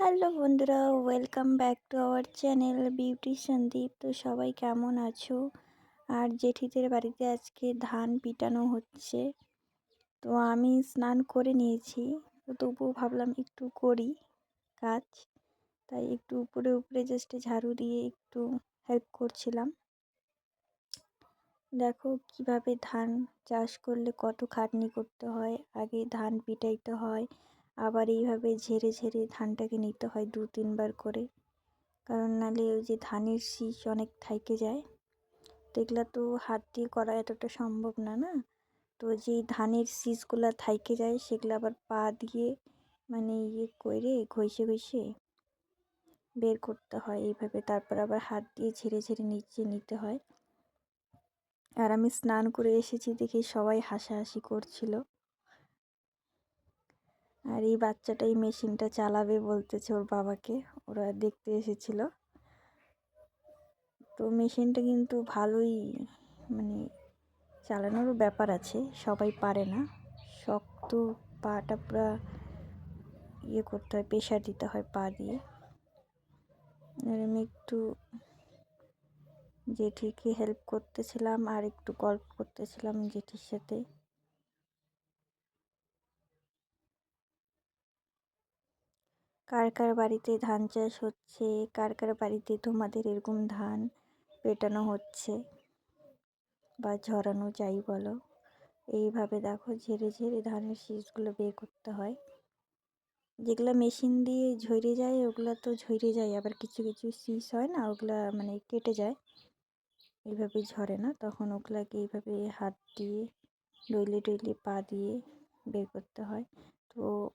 Hello বন্ধুরা, welcome back to our channel beauty Sandip. তো সবাই কেমন আছো? আর জেঠিদের বাড়িতে আজকে ধান পিটানো হচ্ছে। তো আমি স্নান করে নিয়েছি। তো তবুও ভাবলাম একটু করি কাজ। তাই একটু উপরে উপরে জাস্ট ঝাড়ু দিয়ে একটু হেল্প করছিলাম। দেখো কীভাবে ধান চাষ করলে কত খাটনি করতে হয়? আগে ধান পিটাইতে হয়। আবার এইভাবে ঝেড়ে ঝেড়ে ধানটাকে নিতে হয় দু, তিনবার করে। কারণ নালে ওই যে ধানের শীষ অনেক থাইকে যায়। তো এগুলো তো হাত দিয়ে করা এতটা সম্ভব না না? তো যেই ধানের শীষগুলো থাইকে যায়, সেগুলো আবার পা দিয়ে মানে ইয়ে করে ঘষে ঘষে বের করতে হয় এইভাবে। তারপর আবার হাত দিয়ে ঝেড়ে ঝেড়ে নিচে নিতে হয়। আর আমি স্নান করে এসেছি দেখে সবাই হাসাহাসি করছিল। আর এই বাচ্চাটাই মেশিনটা চালাবে বলতেছে ওর বাবাকে। ওরা দেখতে এসেছিল। তো মেশিনটা কিন্তু ভালোই মানে চালানোরও ব্যাপার আছে, সবাই পারে না। শক্ত পাটা পুরা ইয়ে করতে হয় প্রেশার দিতে হয় পা দিয়ে। আমি একটু জেঠিকে হেল্প করতেছিলাম আর একটু গল্প করতেছিলাম জেঠির সাথে। কার কার বাড়িতে ধান চাষ হচ্ছে? কার কার বাড়িতে তোমাদের এরকম ধান পেটানো হচ্ছে? বা ঝরানো যাই বলো। এইভাবে দেখো ঝেড়ে ঝেড়ে ধানের শীষগুলো বের করতে হয়। যেগুলো মেশিন দিয়ে ঝরে যায়, ওগুলো তো ঝরে যায়। আবার কিছু কিছু শীষ হয় না, ওগুলো মানে কেটে যায়। এইভাবে ঝরে না, তখন ওগুলাকে এইভাবে হাত দিয়ে, ডইলে ডইলে পা দিয়ে বের করতে হয়। তো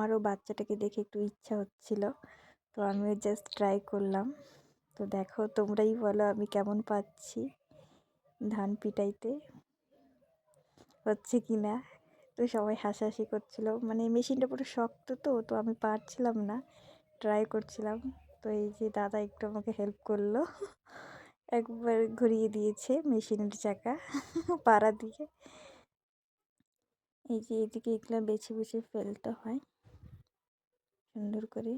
আমারও বাচ্চাটাকে দেখে একটু ইচ্ছা হচ্ছিল। তো আমিও জাস্ট ট্রাই করলাম। তো দেখো, তোমরাই বলো আমি কেমন পাচ্ছি ধান পিটাইতে? হচ্ছে কি না তো সবাই হাসাহাসি করছিল। মানে মেশিনটা পুরো শক্ত তো তো আমি পারছিলাম না। ট্রাই করছিলাম। তো এই যে দাদা একটু আমাকে হেল্প করল। একবার ঘুরিয়ে দিয়েছে মেশিনের চাকা পাড়া দিয়ে। এই যে এদিকে এগুলো বেছে বেছে ফেলতে হয়। সুন্দর করে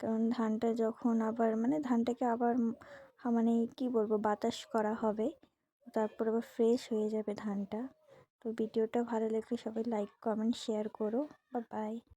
কারণ ধানটা যখন আবার মানে ধানটাকে আবার মানে কি বলব, বাতাস করা হবে, তারপর আবার ফ্রেশ হয়ে যাবে ধানটা। তো ভিডিওটা ভালো লাগলে সবাই লাইক কমেন্ট শেয়ার করো। বা বাই